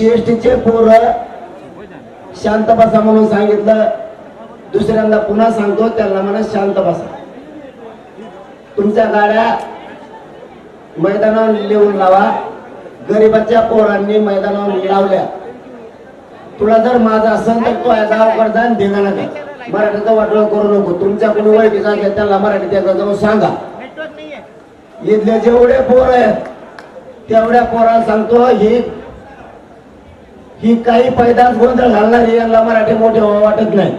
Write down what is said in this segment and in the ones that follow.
सीएसटीचे पोर शांत बसा म्हणून सांगितलं. दुसऱ्यांदा पुन्हा सांगतो त्यांना म्हणा शांत बसा. तुमच्या गाड्या मैदानावर लिहून लावा. गरीबाच्या पोरांनी मैदानावर लावल्या. तुला जर माझा असेल तर तो गावाकडे जा आणि धिंगाणा कर मराठीचं करू नको. तुमच्या कोणी ओळखीचा घ्या त्याला मराठी जाऊन सांगा. इथले जेवढे पोर आहेत तेवढ्या पोराला सांगतो ही ही काही पैदास गोंधळ घालणारी यांना मराठी मोठे वाटत नाही.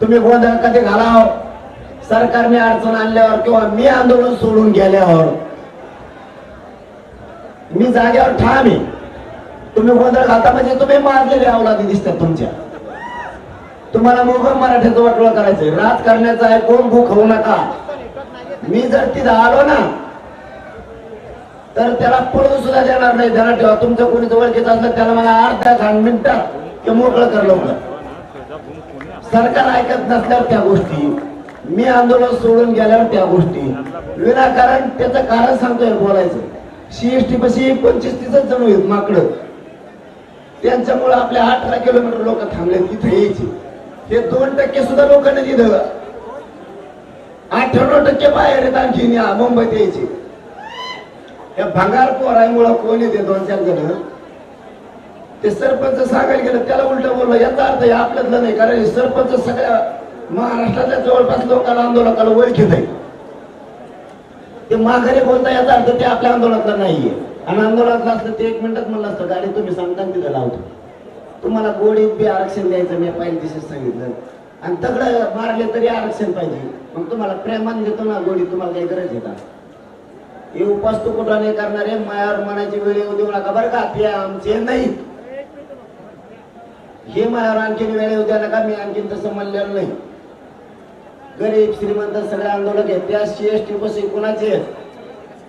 तुम्ही गोंधळ कधी घालाव? सरकारने अडचण आणल्यावर किंवा मी आंदोलन सोडून गेल्यावर. मी जागेवर ठाम आहे. तुम्ही गोंधळ घालता म्हणजे तुम्ही मारलेले अवलादी दिसतात तुमच्या. तुम्हाला मोगम मराठ्याचं वाटोळ करायचंय. राजकारण्याचं आहे कोण भूक होऊ नका. मी जर तिथं आलो ना तर त्याला पळून सुद्धा देणार नाही. त्याला ठेवा. तुमचं कोणी ओळखीचं असलं त्याला मला अर्ध्या घाण मिनिटात ते मोकळं कर लवकर. सरकार ऐकत नसल्यावर त्या गोष्टी मी आंदोलन सोडून गेल्यावर त्या गोष्टी. विनाकारण त्याचं कारण सांगतोय बोलायचं. सीएसटी पशी पंचवीस तीसच जण आहेत माकडं. त्यांच्यामुळे आपल्या अठरा किलोमीटर लोक थांबले तिथे यायचे. हे दोन टक्के सुद्धा लोकांनी दिलं. तिथं अठ्ठ्याण्णव टक्के बाहेर आहेत आणखी या मुंबईत यायचे. या भंगार पोरामुळं कोण येते दोन चार जण ते सरपंच सांगायला गेलं त्याला उलट बोललं याचा अर्थ हे आपल्यातलं नाही कारण हे सरपंच सगळ्या महाराष्ट्रातल्या जवळपास लोकांना आंदोलकाला ओळखीत आहे ते माघारी बोलता याचा अर्थ ते आपल्या आंदोलनातलं नाहीये. आणि आंदोलनातलं असलं ते एक मिनिटात म्हणलं असतं गाडी तुम्ही सांगता तिथं लावतो. तुम्हाला गोडीत बी आरक्षण द्यायचं मी पहिल्या दिवशी सांगितलं. आणि तगडं मारले तरी आरक्षण पाहिजे. मग तुम्हाला प्रेमान देतो ना गोडी तुम्हाला काही गरज आहे का? हे उपास तू कुठं नाही करणारे मायावर म्हणायची वेळ येऊ देऊ नका बरं का? ते आमचे नाही. हे मायावर आणखीन वेळ येऊ द्या नका मी आणखीन तसं म्हणलेलं नाही. गरीब श्रीमंत सगळे आंदोलक आहेत. त्या सी एस टी बस कुणाचे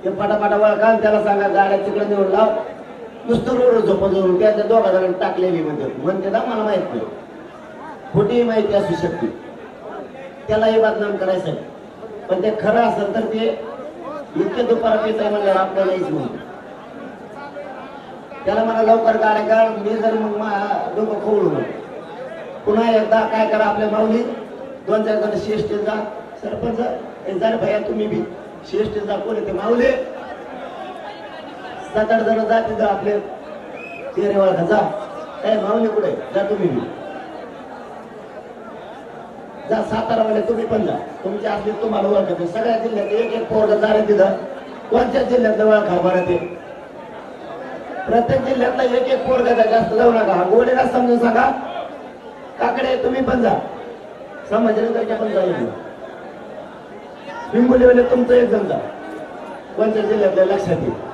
ते पटापटा वळखा त्याला सांगा गाड्या तिकडे नेऊन लाव. नुसतं रोड झोपत जोडून त्याच्या दोघा जणांनी टाकलेली म्हणते म्हणते ना मला माहीत नाही. खोटी माहिती असू शकते. त्यालाही बदनाम करायचं आहे. पण ते खरं असेल तर ते इतके दुपार पेच म्हणल्यावर आपल्याला यायच म्हणून त्याला मला लवकर गाड्या काढ मी जर मग डोकं खोवलो पुन्हा एकदा काय करा आपल्या माऊली दोन चार जण श्रेष्ठ जा. सरपंच जा रे भैया तुम्ही बी. श्रेष्ठ जा कोण ते माऊले? सात आठ जण जा तिथं आपले. तेरेवाळ ओळखा जा. काय माऊली कुठे? जा तुम्ही बी. जा सातारा वाले तुम्ही पण जा. तुमच्या असले तुम्हाला ओळखते सगळ्या जिल्ह्यात एक एक पोरग जा तिथं. कोणत्या जिल्ह्यातलं ओळखा बरं ते? प्रत्येक जिल्ह्यातला एक एक पोरग जास्त जाऊ नका. गोडीला समजून सांगा. काकडे तुम्ही पण जा. संभाजीनगरच्या पण जाऊ इकडे. हिंगोलीवाले तुमचं एक जण जा. कोणत्या जिल्ह्यातल्या लक्षात येईल.